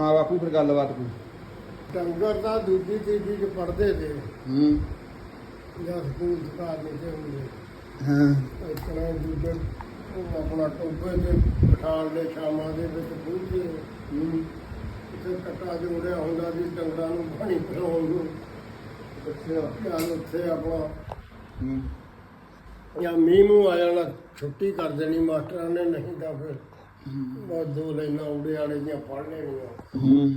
ਸੁਣਾ ਬਾਪੂ ਫਿਰ ਗੱਲਬਾਤ ਕੋਈ। ਡੰਗਰ ਦਾ ਦੂਜੀ ਤੀਜੀ ਚ ਪੜਦੇ ਤੇ ਹੂੰ। ਜਾਂ ਸਕੂਲ ਨਹੀਂ ਤੇ ਹੁੰਦੇ ਹਾਂ। ਇਤਨਾ ਦੂਜੇ ਉਹ ਆਪਣਾ ਟੋਪੇ ਤੇ ਬਿਠਾਲ ਦੇ ਸ਼ਾਮਾਂ ਦੇ ਵਿੱਚ ਪੂਜੇ ਹੂੰ। ਤੇ ਕੱਟਾ ਜੋੜਿਆ ਹੁੰਦਾ ਸੀ ਡੰਗਰਾਂ ਨੂੰ ਪਾਣੀ ਪਿਲਾਉਣ ਨੂੰ। ਅੱਛਾ ਜਾਂ ਉੱਥੇ ਆਪਣਾ ਹੂੰ। ਜਾਂ ਮੀਂਹ ਮੂੰਹ ਆ ਜਾਣਾ ਛੁੱਟੀ ਕਰ ਦੇਣੀ ਮਾਸਟਰਾਂ ਨੇ ਨਹੀਂ ਤਾਂ ਫਿਰ ਬਸ ਦੋ ਲਾਈਨਾਂ ਉੜੇ ਵਾਲੇ ਦੀਆਂ ਪੜ੍ਹ ਲੈਣੀਆਂ। ਹੂੰ।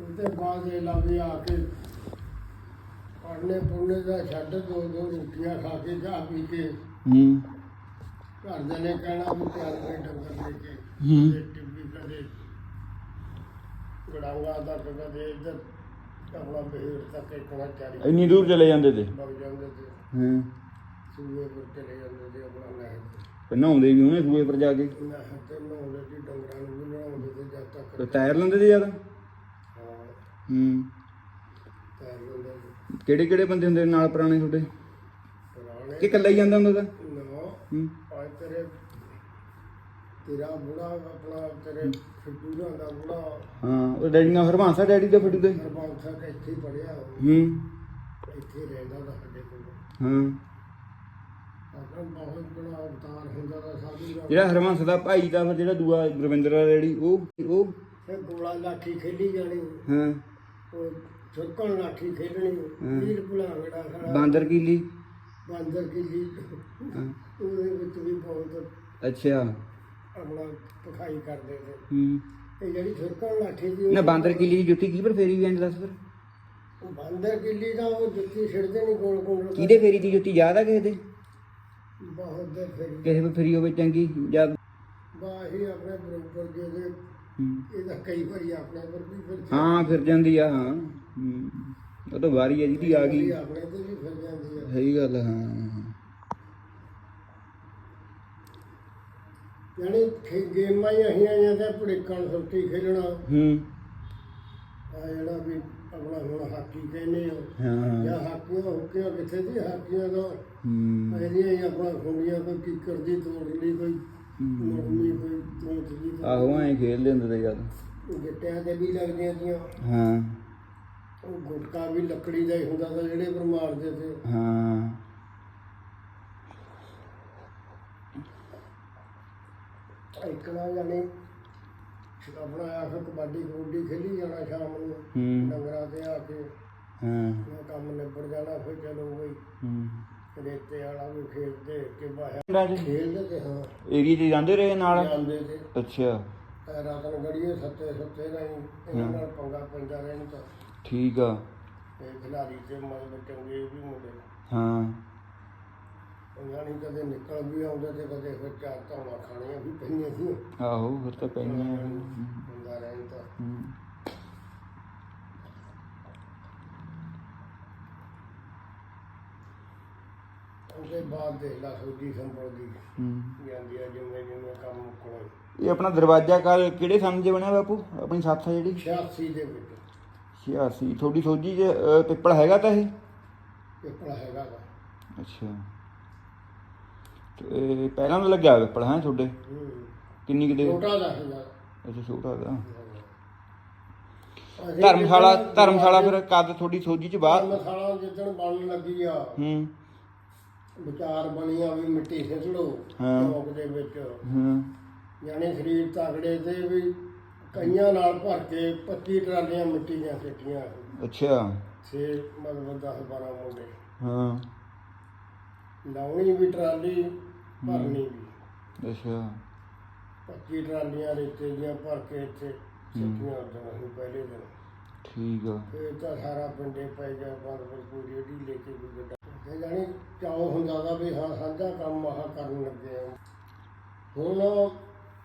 ਉਹਦੇ ਬਾਅਦ ਇਹ ਲੱਗੇ ਆ ਕੇ ਪੜਨੇ ਪੁੜਨੇ ਦਾ ਛੱਡ ਦੋ ਦੋ ਰੋਟੀਆਂ ਖਾ ਕੇ ਚਾਹ ਪੀ ਕੇ ਹੂੰ। ਘਰ ਦੇ ਨੇ ਕਹਿਣਾ ਵੀ ਤਿਆਰ ਕਰੇ ਡੰਗਰ ਲੈ ਕੇ। ਹੂੰ। ਕਦੇ ਟਿੱਬੀ ਕਦੇ ਗੜਾਵਾ ਦਾ ਕਦੇ ਇੱਧਰ ਆਪਣਾ ਬਹਿਰ ਤੱਕ ਇਤਨਾ ਚਾਰੀ ਇੰਨੀ ਦੂਰ ਚਲੇ ਜਾਂਦੇ ਤੇ? ਵਗ ਜਾਂਦੇ ਤੇ। ਹਾਂ। ਸੂਏ ਪਰ ਚਲੇ ਜਾਂਦੇ ਤੇ ਆਪਣਾ ਨਹਿਰ ਤੇ ਨਹਾਉਂਦੇ ਵੀ ਉਹਨੇ ਸੂਏ ਪਰ ਜਾ ਕੇ? ਨਹਿਰ ਤੇ ਨਹਾਉਂਦੇ ਸੀ ਡੰਗਰਾਂ ਨੂੰ ਵੀ ਨਹਾਉਂਦੇ ਤੇ ਜਦ ਤੱਕ ਤੇ ਤੈਰ ਲੈਂਦੇ ਤੇ ਜ਼ਿਆਦਾ? ਹਾਂ। ਹੂੰ। ਤੈਰ ਲੈਂਦੇ ਸੀ। ਕਿਹੜੇ ਕਿਹੜੇ ਬੰਦੇ ਹੁੰਦੇ ਨਾਲ ਪੁਰਾਣੇ ਤੁਹਾਡੇ? ਪੁਰਾਣੇ? ਕਿ ਇਕੱਲਾ ਹੀ ਜਾਂਦਾ ਹੁੰਦਾ ਤਾਂ? ਨਾ। ਹੂੰ। ਅੱਜ ਤੇਰੇ ਤੇਰਾ ਬੁੜਾ ਆਪਣਾ ਤੇਰੇ ਫਿੱਟੂਆਂ ਦਾ ਬੁੜਾ ਹਾਂ ਉਹ ਡੈਡੀ ਨਾਲ ਹਰਮਾਨਸਾ ਡੈਡੀ ਦਾ ਫੜੂ ਦੇ? ਹਰਬੰਸ ਸਾਹਿਬ ਇੱਥੇ ਹੀ ਪੜਿਆ ਹੂੰ। ਇੱਥੇ ਹੀ ਰਹਿੰਦਾ ਦਾ ਸਾਡੇ ਕੋਲ। ਹਾਂ ਆਪਣਾ ਬਹੁਤ ਬੜਾ ਅਵਤਾਰ ਹੁੰਦਾ ਦਾ ਸਾਧੂ ਦਾ ਜਿਹੜਾ ਹਰਮਾਨਸ ਦਾ ਭਾਈ ਦਾ ਫਿਰ ਜਿਹੜਾ ਦੂਆ ਗੁਰਵਿੰਦਰ ਦਾ ਡੈਡੀ ਉਹ ਉਹ? ਫਿਰ ਗੋਲਾ ਲਾਠੀ ਖੇਲੀ ਜਾਣੀ। ਹਾਂ। ਉਹ ਛੁੱਕਣ ਲਾਠੀ ਖੇਡਣੀ। ਵੀਰ ਭੁਲਾਵੜਾ ਖੜਾ। ਬਾਂਦਰ ਕੀਲੀ? ਬਾਂਦਰ ਕੀ ਜੀ ਹਾਂ। ਉਹਦੇ ਵਿੱਚ ਵੀ ਬਹੁਤ ਅੱਛਾ। ਆਪਣਾ ਪਖਾਈ ਕਰਦੇ ਤੇ ਹੂੰ। ਇਹ ਜਿਹੜੀ ਛੁੱਕਣ ਲਾਠੀ ਦੀ ਨਾ ਬਾਂਦਰ ਕੀਲੀ ਦੀ ਜੁੱਤੀ ਕੀ ਪਰ ਫੇਰੀ ਵੀ ਇੰਜ ਦੱਸ ਫਿਰ? ਉਹ ਬਾਂਦਰ ਕਿੱਲੀ ਦਾ ਉਹ ਜੁੱਤੀ ਛਿੜਦੇ ਨਹੀਂ ਗੋਲ ਗੋਲ ਕਿਹਦੇ ਫੇਰੀ ਦੀ ਜੁੱਤੀ ਯਾਦ ਆ ਕਿਸੇ ਦੇ? ਬਹੁਤ ਦੇ ਫਿਰ ਕਿਸੇ ਵੀ ਫੇਰੀ ਹੋਵੇ ਚੰਗੀ ਜਾਂ ਬਾਹੀ ਆਪਣੇ ਬਰੋਬਰ ਹੂੰ। ਇਹਦਾ ਕਈ ਵਾਰੀ ਆਪਣੇ ਪਰ ਵੀ ਫਿਰ ਹਾਂ ਫਿਰ ਜਾਂਦੀ ਆ ਹਾਂ। ਹੂੰ। ਉਹ ਤਾਂ ਵਾਰੀ ਆ ਜਿਹਦੀ ਆ ਗਈ ਵਾਰੀ ਆਪਣੇ ਤੇ ਵੀ ਫਿਰ ਜਾਂਦੀ ਆ। ਸਹੀ ਗੱਲ ਆ, ਹਾਂ। ਯਾਨੀ ਖੇ- ਗੇਮਾਂ ਹੀ ਅਸੀਂ ਆਈਆਂ ਤੇ ਭੜਿੱਕਣ ਸੁੱਤੀ ਖੇਲਣਾ। ਹੂੰ। ਆ ਜਿਹੜਾ ਵੀ ਆਪਣਾ ਹੁਣ ਹਾਕੀ ਕਹਿੰਦੇ ਆ। ਹਾਂ। ਜਾਂ ਹਾਕੀਆਂ ਹੁੱਕੀਆਂ ਕਿੱਥੇ ਦੀ ਹਾਕੀਆਂ ਦਾ। ਹੂੰ। ਇਹਦੀਆਂ ਹੀ ਆਪਣਾ ਖੁੰਡੀਆਂ ਕੋਈ ਕੀਕਰ ਦੀ ਤੋੜ ਲਈ ਕੋਈ ਮੁਰਮੀ ਕੋਈ ਤੋਂਚ ਦੀ ਆਹੋ ਐਂ ਖੇਡਦੇ ਹੁੰਦੇ ਤੇ ਜਦ ਗਿੱਟਿਆਂ ਤੇ ਵੀ ਲੱਗਦੀਆਂ ਹਾਂ। ਉਹ ਗੁਟਕਾ ਵੀ ਲੱਕੜੀ ਦਾ ਹੀ ਹੁੰਦਾ ਤਾਂ ਜਿਹੜੇ ਪਰ ਮਾਰਦੇ ਤੇ। ਹਾਂ। ਇੱਕ ਨਾ ਜਾਣੀ ਆਪਣਾ ਆ ਕੇ ਕਬੱਡੀ ਕਬੱਡੀ ਖੇਲੀ ਜਾਣਾ ਸ਼ਾਮ ਨੂੰ ਹੂੰ। ਡੰਗਰਾਂ ਤੇ ਆ ਕੇ। ਹਾਂ। ਉਹ ਕੰਮ ਨਿਬੜ ਜਾਣਾ ਫਿਰ ਚਲੋ ਬਈ। ਹੂੰ। ਰੇਤੇ ਵਾਲਾ ਵੀ ਖੇਡਦੇ ਕਿ ਬਾਹਰ ਪਿੰਡਾਂ 'ਚ ਖੇਡਦੇ ਤੇ ਹਾਂ। ਏਰੀਏ 'ਚ ਜਾਂਦੇ ਰਹੇ ਨਾਲ? ਜਾਂਦੇ ਤੇ। ਅੱਛਾ। ਤੇ ਰਾਤਨ ਗੜੀਏ ਸੱਤੇ ਸੱਤੇ ਨਹੀਂ ਇਹਨਾਂ ਨਾਲ ਪੰਗਾ ਪੈਂਦਾ ਰਹਿਣ ਤਾਂ। ਠੀਕ ਆ। ਇਹ ਖਿਲਾੜੀ ਤੇ ਮਤਲਬ ਚੰਗੇ ਵੀ ਮੁੰਡੇ। ਹਾਂ। ਉਹਨਾਂ ਨਹੀਂ ਕਦੇ ਨਿਕਲ ਵੀ ਆਉਂਦੇ ਤੇ ਕਦੇ ਫਿਰ ਚਾਰ ਧੌਣਾ ਖਾਣੀਆਂ ਵੀ ਪਈਆਂ ਸੀ। ਆਹੋ ਫਿਰ ਤਾਂ ਪੈਣੀਆਂ ਹੁੰਦਾ ਰਹਿਣ ਤਾਂ। ਹੂੰ। ਉਹਦੇ ਬਾਅਦ ਦੇਖ ਲਾ ਸੋਜੀ ਸੰਭਲਦੀ ਹੂੰ। ਜਾਂਦੀ ਆ ਜਿਵੇਂ ਜਿਵੇਂ ਕੰਮ ਮੁੱਕਣਾ। ਇਹ ਆਪਣਾ ਦਰਵਾਜ਼ਾ ਘਰ ਕਿਹੜੇ ਸੰਨ ਬਣਿਆ ਬਾਪੂ? ਆਪਣੀ ਸਾਥਾ ਜਿਹੜੀ? 86 ਦੇ ਵਿੱਚ। 86 ਥੋੜੀ ਸੋਝੀ 'ਚ ਪਿੱਪਲ ਹੈਗਾ ਤਾਂ ਇਹ? ਪਿੱਪਲ ਹੈਗਾ ਅੱਛਾ। ਤੇ ਪਹਿਲਾਂ ਤਾਂ ਲੱਗਿਆ ਪਿੱਪਲ ਹੈ ਤੁਹਾਡੇ ਕਿੰਨੀ ਕਿਤੇ ਛੋਟਾ ਦਾ ਹੈਗਾ ਅੱਛਾ ਛੋਟਾ ਦਾ ਧਰਮਸ਼ਾਲਾ ਧਰਮਸ਼ਾਲਾ ਫਿਰ ਕਦ ਥੋੜੀ ਸੋਝੀ 'ਚ ਬਾਹਰ ਧਰਮਸ਼ਾਲਾ ਜਿੱਦਣ ਬਣਨ ਲੱਗੀ ਆ ਹੂੰ। ਵਿਚਾਰ ਬਣੀਆਂ ਵੀ ਮਿੱਟੀ ਸਿੱਟ। ਚੌਕ ਦੇ ਵਿੱਚ। ਹਾਂ। ਯਾਨੀ ਸਰੀਰ ਤਗੜੇ ਤੇ ਵੀ ਕਈਆਂ ਨਾਲ ਭਰ ਕੇ 25 ਟਰਾਲੀਆਂ ਮਿੱਟੀ ਦੀਆਂ ਸਿੱਟੀਆਂ ਅੱਛਾ। ਛੇ ਮਤਲਬ 10 12 ਮੁੰਡੇ। ਹਾਂ। ਲਾਉਣੀ ਵੀ ਟਰਾਲੀ ਭਰਨੀ ਵੀ। ਅੱਛਾ। 25 ਟਰਾਲੀਆਂ ਰੇਤੇ ਦੀਆਂ ਭਰ ਕੇ ਇੱਥੇ ਸਿੱਟੀਆਂ ਉਦੋਂ ਅਸੀਂ ਪਹਿਲੇ ਦਿਨ। ਠੀਕ ਆ। ਫਿਰ ਤਾਂ ਸਾਰਾ ਪਿੰਡੇ ਪੈ ਗਿਆ ਬੰਦ ਫਿਰ ਕੋਈ ਰੇੜੀ ਲੈ ਕੇ ਵੀ ਗੱਡਾ। ਤੇ ਜਾਣੀ ਚਾਉ ਹੁੰਦਾ ਦਾ ਵੀ ਹਾਂ ਸਾਂਝਾ ਕੰਮ ਆਹ ਕਰਨ ਲੱਗੇ ਆ। ਹੁਣ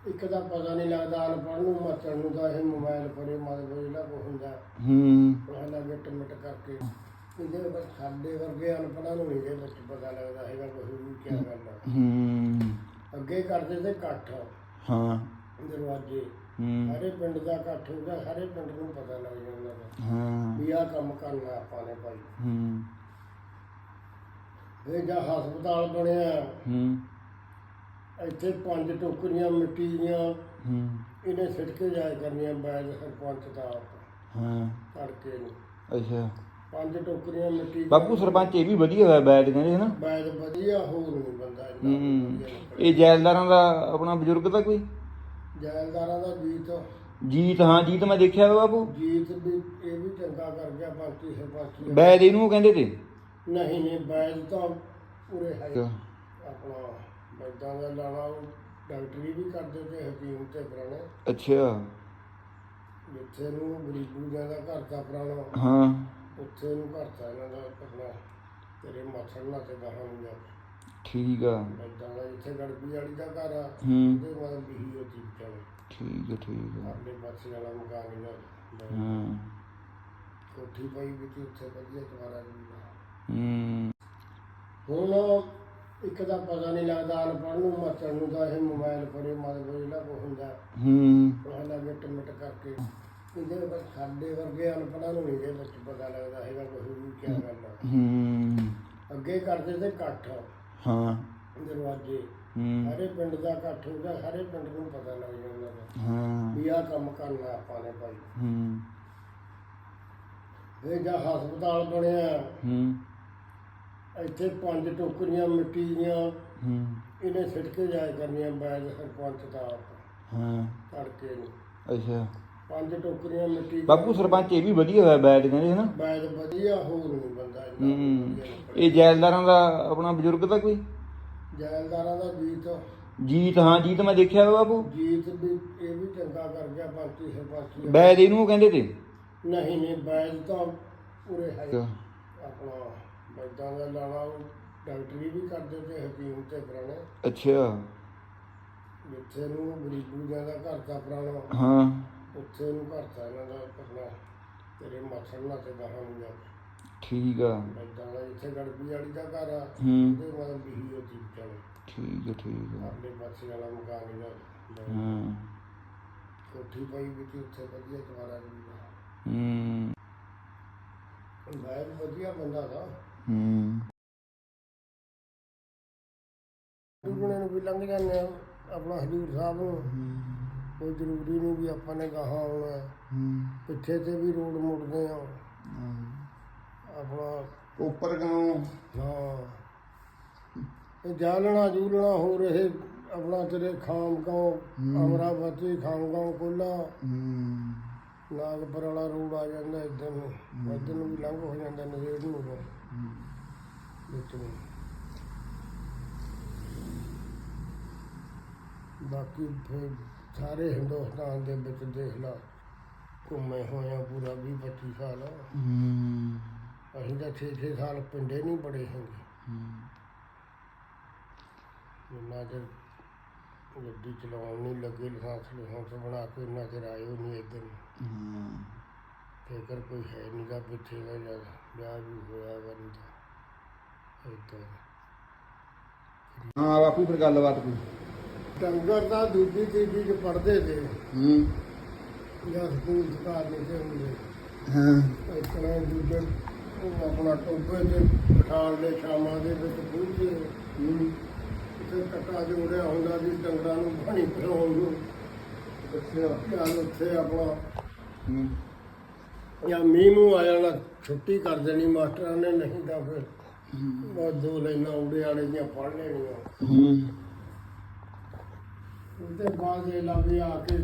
ਇੱਕ ਦਾ ਪਤਾ ਨਹੀਂ ਲੱਗਦਾ ਅਨਪੜ੍ਹ ਨੂੰ ਮੱਚਣ ਨੂੰ ਤਾਂ ਇਹ ਮੋਬਾਈਲ ਫੜੇ ਮਤਲਬ ਜਿਹੜਾ ਕੋ ਹੁੰਦਾ। ਹੂੰ। ਪਹਿਲਾਂ ਗਿੱਟ ਮਿਟ ਕਰਕੇ। ਇਹਦੇ ਵਿੱਚ ਸਾਡੇ ਵਰਗੇ ਅਨਪੜ੍ਹਾਂ ਨੂੰ ਇਹਦੇ ਵਿੱਚ ਪਤਾ ਲੱਗਦਾ ਹੈਗਾ ਕੁਝ ਵੀ ਕੀ ਗੱਲ ਆ ਹੂੰ। ਅੱਗੇ ਕਰਦੇ ਤੇ ਇਕੱਠ। ਹਾਂ। ਦਰਵਾਜ਼ੇ। ਹੂੰ। ਸਾਰੇ ਪਿੰਡ ਦਾ ਇਕੱਠ ਹੁੰਦਾ ਸਾਰੇ ਪਿੰਡ ਨੂੰ ਪਤਾ ਲੱਗ ਜਾਂਦਾ ਵਾ ਹਾਂ। ਵੀ ਆਹ ਕੰਮ ਕਰਨਾ ਆਪਾਂ ਨੇ ਭਾਈ। ਹੂੰ। ਇਹ ਜਾਂ ਹਸਪਤਾਲ ਬਣਿਆ ਹੂੰ। ਇੱਥੇ ਪੰਜ ਟੋਕਰੀਆਂ ਮਿੱਟੀ ਦੀਆਂ। ਹੂੰ। ਇਹਨੇ ਸਿੱਟਕੇ ਜਾਇਆ ਕਰਨੀਆਂ ਬੈਦ ਸਰਪੰਚ ਦਾ ਆਪ। ਹਾਂ। ਤੜਕੇ ਨੂੰ। ਅੱਛਾ। ਪੰਜ ਟੋਕਰੀਆਂ ਮਿੱਟੀ ਬਾਪੂ ਸਰਪੰਚ ਇਹ ਵੀ ਵਧੀਆ ਹੋਇਆ ਬੈਦ ਕਹਿੰਦੇ ਹਨਾ। ਬੈਦ ਵਧੀਆ ਹੋਰ ਨਹੀਂ ਬੰਦਾ ਇੰਨਾ ਹੂੰ ਵਧੀਆ ਨਿਕਲਿਆ। ਇਹ ਜੈਲਦਾਰਾਂ ਦਾ ਆਪਣਾ ਬਜ਼ੁਰਗ ਦਾ ਕੋਈ? ਜੈਲਦਾਰਾਂ ਦਾ ਜੀਤ। ਜੀਤ ਹਾਂ ਜੀਤ ਮੈਂ ਦੇਖਿਆ ਵਾ ਬਾਪੂ। ਜੀਤ ਵੀ ਇਹ ਵੀ ਚੰਗਾ ਕਰ ਗਿਆ ਪੰਚੀ ਸਰਪੰਚੀ ਬੈਦ ਇਹਨੂੰ ਕਹਿੰਦੇ ਤੇ? ਨਹੀਂ ਨਹੀਂ ਬੈਦ ਤਾਂ ਪੂਰੇ ਹੈ ਆਪਣਾ ਬੈਦਾਂ ਦਾ ਲਾਣਾ ਉਹ ਡਾਕਟਰੀ ਵੀ ਕਰਦੇ ਤੇ ਹਕੀਮ ਤੇ ਪੁਰਾਣੇ। ਅੱਛਾ। ਜਿੱਥੇ ਨੂੰ ਗਰੀਬੂ ਦਾ ਘਰ ਦਾ ਪੁਰਾਣਾ। ਹਾਂ। ਉੱਥੇ ਨੂੰ ਘਰ ਦਾ ਇਹਨਾਂ ਦਾ ਆਪਣਾ ਤੇਰੇ ਮੱਛਰ ਨਾਲ ਤੇ ਗਾਹਾਂ ਨੂੰ ਜਾ ਠੀਕ ਆ। ਬੈਦਾਂ ਦਾ ਜਿੱਥੇ ਗੜਬੀ ਵਾਲੀ ਦਾ ਘਰ ਆ। ਹੂੰ। ਉਹਦੇ ਮਤਲਬ ਵੀ ਉਹ ਚੀਜ਼ ਚਾਵੇ ਠੀਕ ਆ ਠੀਕ ਆ। ਆਪਣੇ ਪਾਸੇ ਵਾਲਾ ਮਕਾਨ ਇਹਨਾਂ ਦਾ ਹਾਂ। ਕੋਠੀ ਪਈ ਵੀ ਤੇ ਉੱਥੇ ਵਧੀਆ ਦੁਆਰਾ ਜੀ ਹੂੰ। ਹੁਣ ਇੱਕ ਦਾ ਪਤਾ ਨਹੀਂ ਲੱਗਦਾ ਅਨਪੜ੍ਹ ਨੂੰ ਮੱਚਣ ਨੂੰ ਤਾਂ ਇਹ ਮੋਬਾਈਲ ਫੜੇ ਮਤਲਬ ਜਿਹੜਾ ਕੋ ਹੁੰਦਾ। ਹੂੰ। ਉਹ ਲੱਗੇ ਟਮਟ ਕਰਕੇ। ਇਹਦੇ ਵਿੱਚ ਸਾਡੇ ਵਰਗੇ ਅਨਪੜ੍ਹਾਂ ਨੂੰ ਨਹੀਂ ਇਹ ਵਿੱਚ ਪਤਾ ਲੱਗਦਾ ਹੈਗਾ ਕੋਈ ਵੀ ਕੀ ਗੱਲ ਆ ਹੂੰ। ਅੱਗੇ ਕਰਦੇ ਤੇ ਇਕੱਠ ਹਾਂ। ਦਰਵਾਜ਼ੇ। ਹੂੰ। ਸਾਰੇ ਪਿੰਡ ਦਾ ਇਕੱਠ ਹੁੰਦਾ ਸਾਰੇ ਪਿੰਡ ਨੂੰ ਪਤਾ ਲੱਗ ਜਾਂਦਾ ਵਾ। ਹਾਂ। ਵੀ ਆਹ ਕੰਮ ਕਰਨਾ ਆਪਾਂ ਨੇ ਭਾਈ। ਹੂੰ। ਇਹ ਜਾਂ ਹਸਪਤਾਲ ਬਣਿਆ। ਹੂੰ। ਇੱਥੇ ਪੰਜ ਟੋਕਰੀਆਂ ਮਿੱਟੀ ਦੀਆਂ। ਹੂੰ। ਇਹਨੇ ਸਿੱਟਕੇ ਜਾਇਆ ਕਰਨੀਆਂ ਬੈਦ ਸਰਪੰਚ ਦਾ ਆਪ। ਹਾਂ। ਤੜਕੇ ਨੂੰ। ਅੱਛਾ। ਪੰਜ ਟੋਕਰੀਆਂ ਮਿੱਟੀ ਬਾਪੂ ਸਰਪੰਚ ਇਹ ਵੀ ਵਧੀਆ ਹੋਇਆ ਬੈਦ ਕਹਿੰਦੇ ਹਨਾ ਬੈਦ ਵਧੀਆ ਹੋਰ ਨਹੀਂ ਬੰਦਾ ਇੰਨਾ ਹੂੰ ਵਧੀਆ ਨਿਕਲਿਆ। ਇਹ ਜੈਲਦਾਰਾਂ ਦਾ ਆਪਣਾ ਬਜ਼ੁਰਗ ਦਾ ਕੋਈ? ਜੈਲਦਾਰਾਂ ਦਾ ਜੀਤ। ਜੀਤ ਹਾਂ ਜੀਤ ਮੈਂ ਦੇਖਿਆ ਵਾ ਬਾਪੂ। ਜੀਤ ਵੀ ਇਹ ਵੀ ਚੰਗਾ ਕਰ ਗਿਆ ਪੰਚੀ ਸਰਪੰਚੀ ਬੈਦ ਇਹਨੂੰ ਕਹਿੰਦੇ ਤੇ? ਨਹੀਂ ਨਹੀਂ ਬੈਦ ਤਾਂ ਪੂਰੇ ਹੈ ਆਪਣਾ ਬੈਦਾਂ ਦਾ ਲਾਣਾ ਉਹ ਡਾਕਟਰੀ ਵੀ ਕਰਦੇ ਤੇ ਹਕੀਮ ਤੇ ਪੁਰਾਣੇ। ਅੱਛਾ। ਜਿੱਥੇ ਨੂੰ ਗਰੀਬੂ ਦਾ ਘਰ ਦਾ ਪੁਰਾਣਾ। ਹਾਂ। ਉੱਥੇ ਨੂੰ ਘਰ ਦਾ ਇਹਨਾਂ ਦਾ ਆਪਣਾ ਤੇਰੇ ਮੱਛਰ ਨਾਲ ਤੇ ਗਾਹਾਂ ਨੂੰ ਜਾ ਠੀਕ ਆ। ਬੈਦਾਂ ਦਾ ਜਿੱਥੇ ਗੜਬੀ ਵਾਲੀ ਦਾ ਘਰ ਆ ਹੂੰ। ਉਹਦੇ ਵੀ ਉਹ ਚੀਜ਼ ਚਾਵੇ ਠੀਕ ਆ ਠੀਕ ਆ। ਆਪਣੇ ਪਾਸੇ ਵਾਲਾ ਮਕਾਨ ਇਹਨਾਂ ਦਾ ਹਾਂ। ਕੋਠੀ ਪਈ ਵੀ ਤੇ ਉੱਥੇ ਵਧੀਆ ਦੁਆਰਾ ਜੀ ਹੂੰ। ਬਾਹਰ ਵਧੀਆ ਬੰਦਾ ਦਾ ਹੂੰ। ਦੁਗਣੇ ਨੂੰ ਵੀ ਲੰਘ ਜਾਂਦੇ ਆ ਆਪਣਾ ਹਜੂਰ ਸਾਹਿਬ ਨੂੰ। ਕੋਈ ਜ਼ਰੂਰੀ ਨਹੀਂ ਵੀ ਆਪਾਂ ਨੇ ਗਾਹਾਂ ਆਉਣਾ ਹੈ। ਹੂੰ। ਪਿੱਛੇ ਤੇ ਵੀ ਰੋਡ ਮੁੜਦੇ ਆ। ਆਪਣਾ ਉੱਪਰ ਗਾਉਂ ਹਾਂ। ਇਹ ਜਾਲਣਾ ਜੂਲਣਾ ਹੋ ਰਹੇ ਆਪਣਾ ਤੇਰੇ ਖਾਮਗਾਉਂ ਅਮਰਾਵਤੀ ਖਾਮਗਾਉਂ ਕੋਲਾ। ਹੂੰ। ਨਾਗਪੁਰ ਵਾਲਾ ਰੋਡ ਆ ਜਾਂਦਾ ਇੱਧਰ ਨੂੰ। ਇੱਧਰ ਨੂੰ ਵੀ ਲੰਘ ਹੋ ਜਾਂਦਾ ਨਜ਼ਰ ਨੂੰ ਵਿੱਚ ਨੂੰ। ਬਾਕੀ ਫਿਰ ਸਾਰੇ ਹਿੰਦੁਸਤਾਨ ਦੇ ਵਿੱਚ ਦੇਖ ਲਾ ਘੁੰਮੇ ਹੋਏ ਆ ਪੂਰਾ 20 25 ਸਾਲ। ਹੂੰ। ਅਸੀਂ ਤਾਂ 6-6 ਸਾਲ ਪਿੰਡੇ ਨਹੀਂ ਬੜੇ ਹੈਗੇ। ਜਿੰਨਾ ਚਿਰ ਗੱਡੀ ਚਲਾਉਣ ਨਹੀਂ ਲੱਗੇ ਲਾਇਸੈਂਸ ਲਾਇਸੈਂਸ ਬਣਾ ਕੇ ਇੰਨਾ ਚਿਰ ਆਇਓ ਨਹੀਂ ਇੱਧਰ ਨੂੰ। ਫਿਕਰ ਕੋਈ ਹੈ ਨਹੀਂ ਦਾ ਪਿੱਛੇ ਦਾ ਜਦ ਵਿਆਹ ਵੀ ਹੋਇਆ ਵਰੀ ਦਾ ਇੱਧਰ। ਹਾਂ ਬਾਪੂ ਫਿਰ ਗੱਲਬਾਤ ਕੋਈ। ਡੰਗਰ ਦਾ ਦੂਜੀ ਤੀਜੀ ਚ ਪੜਦੇ ਤੇ ਹੂੰ। ਜਾਂ ਸਕੂਲ ਸਕਾਰ ਨਹੀਂ ਤੇ ਹੁੰਦੇ। ਹਾਂ। ਇਸ ਤਰ੍ਹਾਂ ਦੂਜੇ ਉਹ ਆਪਣਾ ਟੋਬੇ ਤੇ ਪਠਾਲ ਦੇ ਸ਼ਾਮਾਂ ਦੇ ਵਿੱਚ ਪੂਜੇ ਹੂੰ। ਤੇ ਕੱਟਾ ਜੋੜਿਆ ਹੁੰਦਾ ਵੀ ਡੰਗਰਾਂ ਨੂੰ ਪਾਣੀ ਪਿਲਾਉਣ ਨੂੰ। ਅੱਛਾ। ਜਾਂ ਉੱਥੇ ਆਪਣਾ ਹੂੰ। ਜਾਂ ਮੀਂਹ ਮੂੰਹ ਆ ਜਾਣਾ ਛੁੱਟੀ ਕਰ ਦੇਣੀ ਮਾਸਟਰਾਂ ਨੇ ਨਹੀਂ ਤਾਂ ਫਿਰ ਬਸ ਦੋ ਲਾਈਨਾਂ ਉੜੇ ਵਾਲੇ ਦੀਆਂ ਪੜ੍ਹ ਲੈਣੀਆਂ। ਹੂੰ। ਉਹਦੇ ਬਾਅਦ ਇਹ ਲਾਵੇ ਆ ਕੇ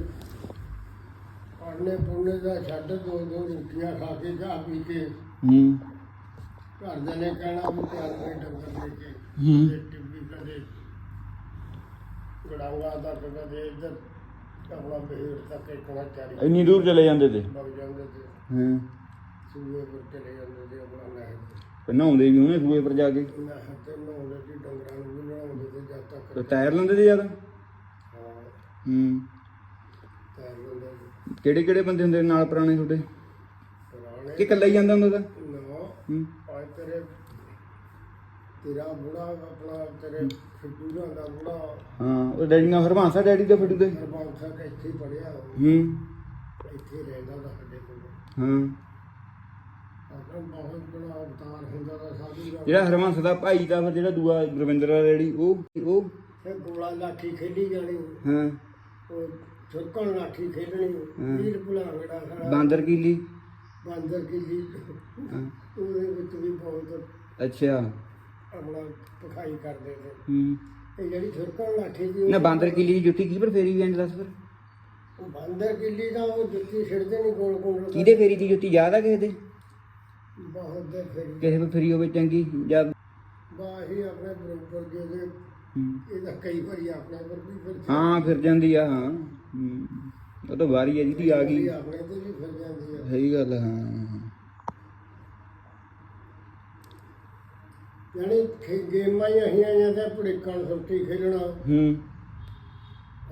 ਪੜਨੇ ਪੁੜਨੇ ਦਾ ਛੱਡ ਦੋ ਦੋ ਰੋਟੀਆਂ ਖਾ ਕੇ ਚਾਹ ਪੀ ਕੇ ਹੂੰ। ਘਰ ਦੇ ਨੇ ਕਹਿਣਾ ਵੀ ਚੱਲ ਕੇ ਡੰਗਰ ਲੈ ਕੇ ਹੂੰ। ਟਿੱਬੀ ਕਦੇ ਗੜਾਂਗਾ ਦਾ ਕਦੇ ਇੱਧਰ ਆਪਣਾ ਬੇੜ ਤੱਕ ਇਕਣਾ ਚਾਰੀ ਇੰਨੀ ਦੂਰ ਚਲੇ ਜਾਂਦੇ ਤੇ? ਵਗ ਜਾਂਦੇ ਤੇ। ਹਾਂ। ਸੂਏ ਪਰ ਚਲੇ ਜਾਂਦੇ ਤੇ ਆਪਣਾ ਫਿਰ ਨਹਾਉਂਦੇ ਵੀ ਉਹਨੇ ਸੂਏ ਪਰ ਜਾ ਕੇ? ਤੇ ਡੰਗਰਾਂ ਨੂੰ ਵੀ ਨਹਾਉਂਦੇ ਤੇ ਜਦ ਤੇ ਤੱਕ ਤੈਰ ਲੈਂਦੇ ਤੇ ਹਾਂ ਹੂੰ। ਕਿਹੜੇ ਕਿਹੜੇ ਬੰਦੇ ਹੁੰਦੇ ਨਾਲ ਪੁਰਾਣੇ ਤੁਹਾਡੇ? ਪੁਰਾਣੇ? ਕਿ ਇਕੱਲਾ ਹੀ ਜਾਂਦਾ ਹੁੰਦਾ ਤਾਂ? ਨਾ। ਹੂੰ। ਆ ਤੇਰੇ ਤੇਰਾ ਬੁੜਾ ਆਪਣਾ ਤੇਰੇ ਫਿੱਟੂ ਦਾ ਬੁੜਾ। ਹਾਂ ਉਹ ਡੈਡੀ ਨਾਲ ਹਰਵਾਂਸਾ ਡੈਡੀ ਦਾ ਫੜੂ ਦੇ? ਹਰਬੰਸ ਸਾਹਿਬ ਇੱਥੇ ਹੀ ਪੜਿਆ ਹੂੰ। ਇੱਥੇ ਹੀ ਰਹਿੰਦਾ ਦਾ ਸਾਡੇ ਕੋਲ। ਹਾਂ। ਆਪਣਾ ਬਹੁਤ ਬੜਾ ਅਵਤਾਰ ਹੁੰਦਾ ਦਾ ਸਾਧੂ ਦਾ। ਜਿਹੜਾ ਹਰਵੰਸ ਦਾ ਭਾਈ ਦਾ ਫਿਰ ਜਿਹੜਾ ਦੂਆ ਗੁਰਵਿੰਦਰ ਦਾ ਡੈਡੀ ਉਹ ਉਹ? ਗੋਲਾ ਲਾਠੀ ਜਾਣੀ। ਹਾਂ। ਉਹ ਛੁਰਕਣ ਲਾਠੀ ਖੇਡਣੀ ਵੀਰ ਭੁਲਾਵੜਾ ਖੜਾ। ਬਾਂਦਰ ਕੀਲੀ? ਬਾਂਦਰ ਕਿੱਲੀ। ਉਹਦੇ ਵਿੱਚ ਵੀ ਬਹੁਤ ਅੱਛਾ। ਆਪਣਾ ਪਖਾਈ ਕਰਦੇ ਤੇ ਹੂੰ। ਇਹ ਜਿਹੜੀ ਛੁਰਕਣ ਲਾਠੀ ਦੀ ਨਾ ਬਾਂਦਰ ਕੀਲੀ ਦੀ ਜੁੱਤੀ ਕੀ ਪਰ ਫੇਰੀ ਵੀ ਇੰਜ ਦੱਸ ਫਿਰ। ਉਹ ਬਾਂਦਰ ਕਿੱਲੀ ਦਾ ਉਹ ਜੁੱਤੀ ਛਿੜਦੇ ਨਹੀਂ ਗੋਲ ਗੋਲ ਕਿਹਦੇ ਫੇਰੀ ਦੀ ਜੁੱਤੀ ਯਾਦ ਆ ਕਿਸੇ ਦੇ? ਬਹੁਤ ਦੇ ਫਿਰ। ਕਿਸੇ ਕੋ ਫੇਰੀ ਹੋਵੇ ਚੰਗੀ ਜਾਂ ਬਾਹੀ ਆਪਣੇ ਬਰੋਬਰ ਜਿਹਦੇ ਹੂੰ। ਇਹਦਾ ਕਈ ਵਾਰੀ ਆਪਣੇ ਪਰ ਵੀ ਫਿਰ ਹਾਂ ਫਿਰ ਜਾਂਦੀ ਆ ਹਾਂ। ਹੂੰ। ਉਹ ਤਾਂ ਵਾਰੀ ਆ ਜਿਹਦੀ ਆ ਗਈ। ਆਪਣੇ ਤੇ ਵੀ ਫਿਰ ਜਾਂਦੀ ਆ। ਸਹੀ ਗੱਲ ਆ, ਹਾਂ। ਯਾਨੀ ਖੇ- ਗੇਮਾਂ ਹੀ ਅਸੀਂ ਆਈਆਂ ਤੇ ਭੜਿੱਕਣ ਸੁੱਤੀ ਖੇਲਣਾ ਹੂੰ।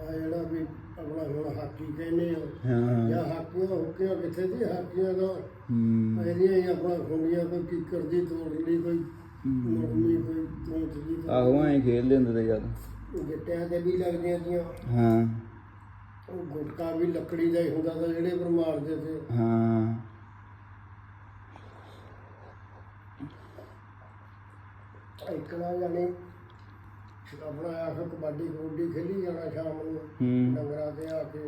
ਆ ਜਿਹੜਾ ਵੀ ਆਪਣਾ ਹੁਣ ਹਾਕੀ ਕਹਿੰਦੇ ਆ। ਹਾਂ। ਜਾਂ ਹਾਕੀਆਂ ਹੁੱਕੀਆਂ ਕਿੱਥੇ ਸੀ ਹਾਕੀਆਂ ਦਾ। ਹੂੰ। ਇਹਦੀਆਂ ਹੀ ਆਪਣਾ ਖੁੰਡੀਆਂ ਕੋਈ ਕੀਕਰ ਦੀ ਤੋੜ ਲਈ ਕੋਈ। ਹੂੰ। ਮੁਰਮੀ ਕੋਈ ਦੀ ਆਹੋ ਐਂ ਖੇਡਦੇ ਹੁੰਦੇ ਤੇ ਯਾਰ। ਗਿੱਟਿਆਂ ਤੇ ਵੀ ਲੱਗਦੀਆਂ ਤੀਆਂ ਹਾਂ। ਉਹ ਗੁਟਕਾ ਵੀ ਲੱਕੜੀ ਦਾ ਹੀ ਹੁੰਦਾ ਤਾਂ ਜਿਹੜੇ ਪਰ ਮਾਰਦੇ ਤੇ ਹਾਂ। ਇੱਕ ਨਾ ਜਾਣੀ ਆਪਣਾ ਆਖ ਕਬੱਡੀ ਕਬੱਡੀ ਖੇਲੀ ਜਾਣਾ ਸ਼ਾਮ ਨੂੰ ਹੂੰ। ਡੰਗਰਾਂ ਤੇ ਆ ਕੇ।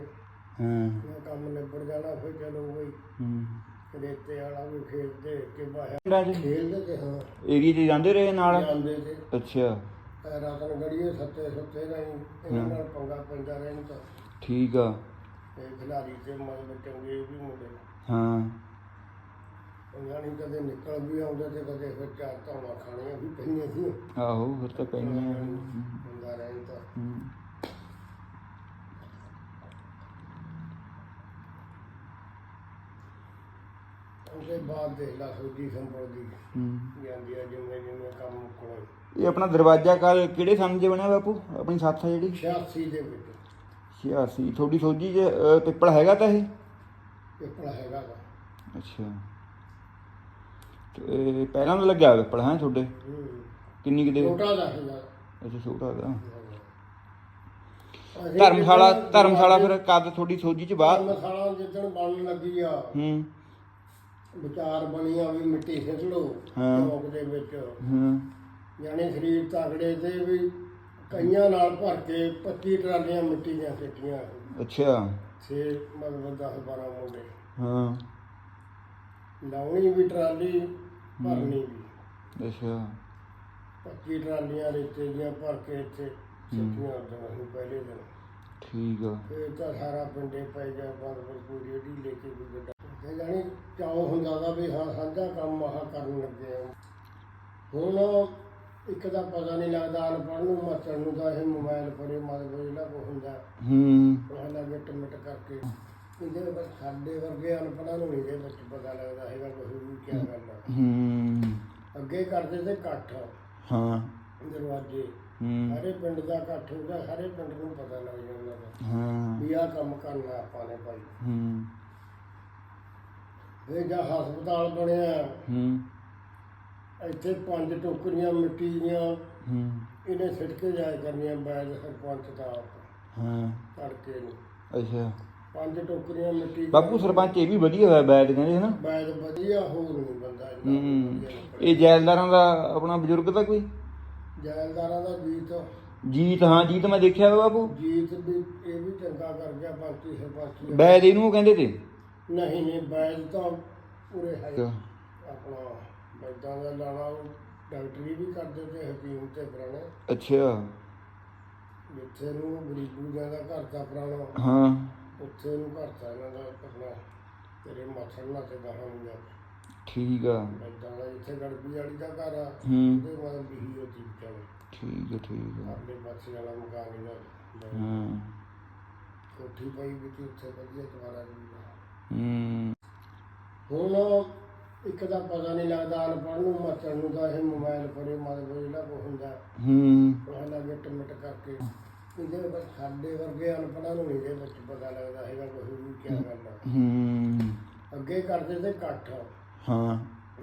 ਹਾਂ। ਕੰਮ ਨਿਬੜ ਜਾਣਾ ਫਿਰ ਚਲੋ ਬਈ ਹੂੰ। ਰੇਤੇ ਵਾਲਾ ਵੀ ਖੇਡਦੇ ਕੇ ਬਾਹਰ ਪਿੰਡਾਂ 'ਚ? ਖੇਡਦੇ ਤੇ ਹਾਂ। ਏਰੀਏ 'ਚ ਜਾਂਦੇ ਰਹੇ ਨਾਲ? ਜਾਂਦੇ ਤੇ। ਅੱਛਾ। ਇਹ ਰਾਤਨ ਗੜੀਏ ਸੱਤੇ ਸੁੱਤੇ ਨਹੀਂ ਇਹਨਾਂ ਨਾਲ ਪੰਗਾ ਪੈਂਦਾ ਰਹਿਣ ਤਾਂ। ਠੀਕ ਆ। ਇਹ ਖਿਲਾੜੀ ਤੇ ਮਤਲਬ ਚੰਗੇ ਵੀ ਮੁੰਡੇ ਹਾਂ। ਨਹੀਂ ਕਦੇ ਨਿਕਲ ਵੀ ਆਉਂਦੇ ਤੇ ਕਦੇ ਫਿਰ ਚਾਰ ਧੌਣਾ ਖਾਣੀਆਂ ਵੀ ਪਈਆਂ ਸੀ। ਆਹੋ ਫਿਰ ਤਾਂ ਪੈਣੀਆਂ ਹੁੰਦਾ ਰਹਿਣ ਤਾਂ। ਹੂੰ। ਉਹਦੇ ਬਾਅਦ ਦੇਖ ਲਾ ਸੋਜੀ ਸੰਭਲਦੀ ਹੂੰ। ਜਾਂਦੀ ਆ ਜਿਵੇਂ ਜਿਵੇਂ ਕੰਮ ਮੁੱਕਣਾ ਇਹ ਆਪਣਾ ਦਰਵਾਜ਼ਾ ਕਾਲ ਕਿਹੜੇ ਸੰਨ 'ਚ ਬਣਿਆ ਬਾਪੂ? ਆਪਣੀ ਸੱਥ ਆ ਜਿਹੜੀ? 86 ਦੇ ਵਿੱਚ। 86 ਤੁਹਾਡੀ ਸੋਝੀ 'ਚ ਪਿੱਪਲ ਹੈਗਾ ਤਾਂ ਇਹ? ਪਿੱਪਲਾ ਹੈਗਾ ਵਾ। ਅੱਛਾ। ਤੇ ਪਹਿਲਾਂ ਤਾਂ ਲੱਗਿਆ ਹੋਇਆ ਪਿੱਪਲ ਹੈ ਤੁਹਾਡੇ? ਹੂੰ। ਕਿੰਨੀ ਕਿਤੇ ਛੋਟਾ ਦਾ ਹੈਗਾ ਅੱਛਾ ਛੋਟਾ ਦਾ ਅਸੀਂ ਧਰਮਸ਼ਾਲਾ ਜਿੱਦਣ ਧਰਮਸ਼ਾਲਾ ਫਿਰ ਕਦ ਤੁਹਾਡੀ ਸੋਝੀ 'ਚ ਬਾਹਰ? ਧਰਮਸ਼ਾਲਾ ਜਿੱਦਣ ਬਣਨ ਲੱਗੀ ਆ। ਹੂੰ। ਵਿਚਾਰ ਬਣੀਆਂ ਵੀ ਮਿੱਟੀ ਸਿੱਟ ਹਾਂ। ਚੌਕ ਦੇ ਵਿੱਚ। ਹੂੰ। ਯਾਨੀ ਸਰੀਰ ਤਗੜੇ ਤੇ ਵੀ ਕਈਆਂ ਨਾਲ ਭਰ ਕੇ 25 ਟਰਾਲੀਆਂ ਮਿੱਟੀ ਦੀਆਂ ਸਿੱਟੀਆਂ। ਅੱਛਾ। ਛੇ ਮਤਲਬ 10 12 ਮੁੰਡੇ। ਹਾਂ। ਲਾਉਣੀ ਵੀ ਟਰਾਲੀ ਭਰਨੀ ਵੀ। ਅੱਛਾ। 25 ਟਰਾਲੀਆਂ ਰੇਤੇ ਦੀਆਂ ਭਰ ਕੇ ਇੱਥੇ ਸਿੱਟੀਆਂ ਉਦੋਂ ਅਸੀਂ ਪਹਿਲੇ ਦਿਨ। ਠੀਕ ਆ। ਫਿਰ ਤਾਂ ਸਾਰਾ ਪਿੰਡੇ ਪੈ ਗਿਆ ਬੰਦ ਪਰ ਕੋਈ ਰੇੜੀ ਲੈ ਕੇ ਵੀ ਗੱਡਾ ਤੇ ਜਾਣੀ ਚਾਉ ਹੁੰਦਾ ਦਾ ਵੀ ਹਾਂ ਸਾਂਝਾ ਕੰਮ ਆਹ ਕਰਨ ਲੱਗੇ ਆ। ਹੁਣ ਇੱਕ ਦਾ ਪਤਾ ਨਹੀਂ ਲੱਗਦਾ ਅਨਪੜ੍ਹ ਨੂੰ ਮੱਚਣ ਨੂੰ ਤਾਂ ਇਹ ਮੋਬਾਈਲ ਪਰੇ ਮਤਲਬ ਜਿਹੜਾ ਕੋ ਹੁੰਦਾ। ਹੂੰ। ਉਹ ਲੱਗੇ ਟਮਟ ਕਰਕੇ। ਇਹਦੇ ਬਸ ਸਾਡੇ ਵਰਗੇ ਅਨਪੜ੍ਹਾਂ ਨੂੰ ਇਹਦੇ ਵਿੱਚ ਪਤਾ ਲੱਗਦਾ ਹੈਗਾ ਕੁਝ ਵੀ ਕੀ ਗੱਲ ਆ ਹੂੰ। ਅੱਗੇ ਕਰਦੇ ਤੇ ਇਕੱਠ। ਹਾਂ। ਦਰਵਾਜ਼ੇ। ਹੂੰ। ਸਾਰੇ ਪਿੰਡ ਦਾ ਇਕੱਠ ਹੁੰਦਾ ਸਾਰੇ ਪਿੰਡ ਨੂੰ ਪਤਾ ਲੱਗ ਜਾਂਦਾ ਹਾਂ। ਵੀ ਆਹ ਕੰਮ ਕਰਨਾ ਆਪਾਂ ਨੇ ਭਾਈ। ਹੂੰ। ਇਹ ਜਾਂ ਹਸਪਤਾਲ ਬਣਿਆ। ਹੂੰ। ਇੱਥੇ ਪੰਜ ਟੋਕਰੀਆਂ ਮਿੱਟੀ ਦੀਆਂ। ਹੂੰ। ਇਹਨੇ ਸਿੱਟ ਕੇ ਜਾਇਆ ਕਰਨੀਆਂ ਬੈਦ ਸਰਪੰਚ ਦਾ ਆਪ। ਹਾਂ। ਤੜਕੇ ਨੂੰ। ਅੱਛਾ। ਪੰਜ ਟੋਕਰੀਆਂ ਮਿੱਟੀ। ਬਾਪੂ ਸਰਪੰਚ ਇਹ ਵੀ ਵਧੀਆ ਹੋਇਆ ਬੈਠ ਕਹਿੰਦੇ ਹਨਾ? ਬੈਦ ਵਧੀਆ ਹੋਰ ਨਹੀਂ ਬੰਦਾ ਹੂੰ। ਇਹ ਜੈਲਦਾਰਾਂ ਦਾ ਆਪਣਾ ਬਜ਼ੁਰਗ ਦਾ ਕੋਈ? ਜੈਲਦਾਰਾਂ ਦਾ ਜੀਤ। ਜੀਤ ਹਾਂ ਜੀਤ ਮੈਂ ਦੇਖਿਆ ਬਾਪੂ। ਜੀਤ ਵੀ ਇਹ ਵੀ ਚੰਗਾ ਕਰ ਗਿਆ ਬਾਕੀ ਸਰਪੰਚ ਬੈਦ ਇਹਨੂੰ ਕਹਿੰਦੇ ਤੇ। ਨਹੀਂ ਨਹੀਂ ਬੈਦ ਤਾਂ ਪੂਰੇ ਹੈ ਆਪਣਾ ਬੈਦਾਂ ਦਾ ਲਾਣਾ ਉਹ ਡਾਕਟਰੀ ਵੀ ਕਰਦੇ ਤੇ ਹਕੀਮ ਤੇ ਪੁਰਾਣੇ। ਅੱਛਾ। ਜਿੱਥੇ ਨੂੰ ਗਰੀਬੂ ਦਾ ਘਰ ਦਾ ਪੁਰਾਣਾ ਹਾਂ। ਉੱਥੇ ਨੂੰ ਘਰ ਦਾ ਇਹਨਾਂ ਦਾ ਆਪਣਾ ਤੇਰੇ ਮਾਥੜ ਨਾਲ ਤੇ ਗਾਹਾਂ ਨੂੰ ਜਾ ਠੀਕ ਆ। ਬੈਦਾਂ ਦਾ ਇੱਥੇ ਗੜਬੀ ਵਾਲੀ ਦਾ ਘਰ ਆ ਹੂੰ। ਉਹਦੇ ਮਤਲਬ ਵੀ ਹੋਤੀ ਵਿਚਾਰੇ ਠੀਕ ਆ ਠੀਕ ਆ। ਆਪਣੇ ਪਾਸੇ ਵਾਲਾ ਮਕਾਨ ਇਹਨਾਂ ਹਾਂ। ਕੋਠੀ ਪਈ ਵੀ ਤੇ ਉੱਥੇ ਵਧੀਆ ਦੁਆਰਾ ਜੀ ਹੂੰ। ਹੁਣ ਇੱਕ ਦਾ ਪਤਾ ਨਹੀਂ ਲੱਗਦਾ ਅਨਪੜ੍ਹ ਨੂੰ ਮੱਚਣ ਨੂੰ ਤਾਂ ਇਹ ਮੋਬਾਈਲ ਪਰੇ ਮਤਲਬ ਜਿਹੜਾ ਕੋ ਹੁੰਦਾ। ਹੂੰ। ਉਹ ਲੱਗੇ ਟਮਟ ਕਰਕੇ। ਇਹਦੇ ਬਸ ਸਾਡੇ ਵਰਗੇ ਅਨਪੜ੍ਹਾਂ ਨੂੰ ਇਹਦੇ ਵਿੱਚ ਪਤਾ ਲੱਗਦਾ ਹੈਗਾ ਕੁਝ ਵੀ ਕੀ ਗੱਲ ਆ ਹੂੰ। ਅੱਗੇ ਕਰਦੇ ਤੇ ਇਕੱਠ। ਹਾਂ।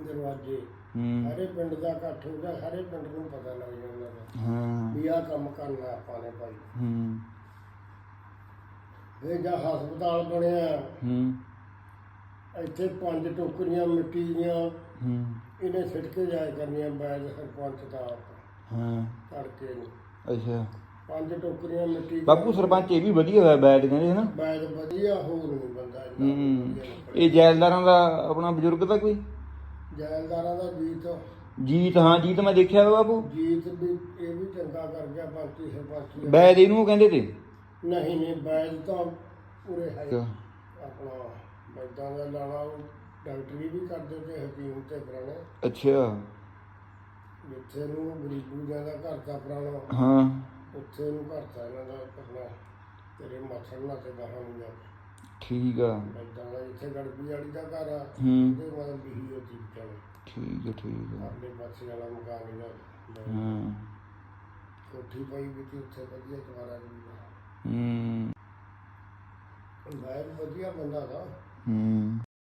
ਦਰਵਾਜ਼ੇ। ਹੂੰ। ਸਾਰੇ ਪਿੰਡ ਦਾ ਇਕੱਠ ਹੁੰਦਾ ਸਾਰੇ ਪਿੰਡ ਨੂੰ ਪਤਾ ਲੱਗ ਜਾਂਦਾ ਵਾ। ਹਾਂ। ਵੀ ਆਹ ਕੰਮ ਕਰਨਾ ਆਪਾਂ ਨੇ ਭਾਈ। ਹੂੰ। ਇਹ ਜਾਂ ਹਸਪਤਾਲ ਬਣਿਆ। ਹੂੰ। ਇੱਥੇ ਪੰਜ ਟੋਕਰੀਆਂ ਮਿੱਟੀ ਦੀਆਂ। ਹੂੰ। ਇਹਨੇ ਸਿੱਟ ਕੇ ਜਾਇਆ ਕਰਨੀਆਂ ਬੈਦ ਸਰਪੰਚ ਦਾ ਆਪ। ਹਾਂ। ਤੜਕੇ ਨੂੰ। ਅੱਛਾ। ਪੰਜ ਟੋਕਰੀਆਂ ਮਿੱਟੀ ਦੀਆਂ। ਬਾਪੂ ਸਰਪੰਚ ਇਹ ਵੀ ਵਧੀਆ ਹੋਇਆ ਬੈਠ ਕਹਿੰਦੇ ਹਨਾ? ਬੈਦ ਵਧੀਆ ਹੋਰ ਨਹੀਂ ਬੰਦਾ ਇੰਨਾ ਹੂੰ। ਵਧੀਆ। ਇਹ ਜੈਲਦਾਰਾਂ ਦਾ ਆਪਣਾ ਬਜ਼ੁਰਗ ਦਾ ਕੋਈ? ਜੈਲਦਾਰਾਂ ਦਾ ਜੀਤ। ਜੀਤ ਹਾਂ ਜੀਤ ਮੈਂ ਦੇਖਿਆ ਵਾ ਬਾਪੂ। ਜੀਤ ਵੀ ਇਹ ਵੀ ਚੰਗਾ ਕਰ ਗਿਆ ਪੰਚੀ ਸਰਪੰਚੀ ਬੈਦ ਇਹਨੂੰ ਕਹਿੰਦੇ ਤੇ? ਨਹੀਂ ਨਹੀਂ ਬੈਦ ਤਾਂ ਪੂਰੇ ਹੈ ਆਪਣਾ। ਬੈਦਾਂ ਦਾ ਲਾਣਾ ਉਹ ਡਾਕਟਰੀ ਵੀ ਕਰਦੇ ਤੇ ਹਕੀਮ ਤੇ ਪੁਰਾਣੇ। ਅੱਛਾ। ਜਿੱਥੇ ਨੂੰ ਗਰੀਬੂ ਦਾ ਘਰ ਦਾ ਪੁਰਾਣਾ ਹਾਂ। ਉੱਥੇ ਨੂੰ ਘਰ ਦਾ ਇਹਨਾਂ ਦਾ ਆਪਣਾ ਤੇਰੇ ਮੱਛਰ ਨਾਲ ਤੇ ਗਾਹਾਂ ਨੂੰ ਜਾ ਠੀਕ ਆ। ਬੈਦਾਂ ਦਾ ਜਿੱਥੇ ਗੜਬੀ ਵਾਲੀ ਦਾ ਘਰ ਆ ਹੂੰ। ਉਹਦੇ ਮਤਲਬ ਵੀ ਉਹ ਚੀਜ਼ ਚੱਲ ਠੀਕ ਆ ਠੀਕ ਆ। ਆਪਣੇ ਪਾਸੇ ਵਾਲਾ ਮਕਾਨ ਇਹਨਾਂ ਦਾ ਹਾਂ। ਕੋਠੀ ਪਈ ਵੀ ਤੀ ਉੱਥੇ ਵਧੀਆ ਚਵਾਰਾ ਵੀ ਹੂੰ। ਬਾਹਰ ਵਧੀਆ ਬੰਦਾ ਦਾ 嗯。